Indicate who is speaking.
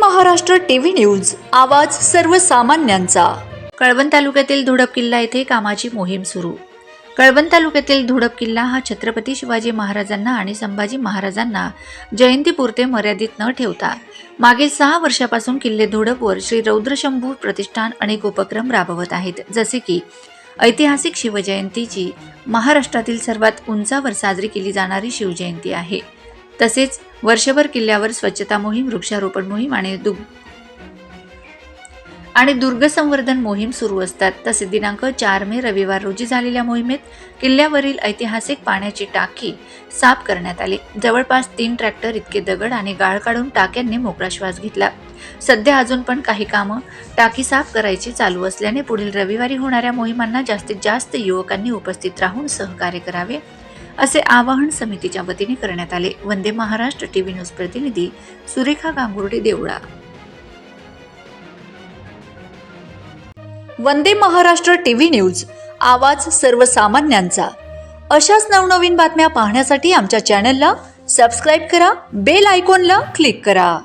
Speaker 1: Maharashtra TV news आवाज सर्वसामान्यांचा.
Speaker 2: कळवण तालुक्यातील धुडप किल्ला येथे कामाची मोहीम सुरू. कळवण तालुक्यातील धुडप किल्ला हा छत्रपती शिवाजी महाराजांना आणि संभाजी महाराजांना जयंतीपुरते मर्यादित न ठेवता मागील सहा वर्षापासून किल्ले धुडपवर श्री रौद्रशंभू प्रतिष्ठान अनेक उपक्रम राबवत आहेत. जसे की ऐतिहासिक शिवजयंतीची महाराष्ट्रातील सर्वात उंचावर साजरी केली जाणारी शिवजयंती आहे. तसेच वर्षभर किल्ल्यावर स्वच्छता मोहीम वृक्षारोपण मोहीम आणि दुग आणि दुर्ग संवर्धन मोहीम सुरू असतात. तसे दिनांक चार मे रविवार रोजी झालेल्या मोहिमेत किल्ल्यावरील ऐतिहासिक पाण्याची टाकी साफ करण्यात आली. जवळपास तीन ट्रॅक्टर इतके दगड आणि गाळ काढून टाक्यांनी मोकळा श्वास घेतला. सध्या अजून पण काही कामं टाकी साफ करायची चालू असल्याने पुढील रविवारी होणाऱ्या मोहिमांना जास्तीत जास्त युवकांनी उपस्थित राहून सहकार्य करावे. असे आवाहन समितीच्या वतीने करण्यात आले. वंदे महाराष्ट्र टीव्ही न्यूज प्रतिनिधी सुरेखा गांगुर्डे देवळा.
Speaker 1: वंदे महाराष्ट्र टीव्ही न्यूज आवाज सर्वसामान्यांचा. अशाच नवनवीन बातम्या पाहण्यासाठी आमच्या चॅनलला सबस्क्राईब करा बेल आयकॉनला क्लिक करा.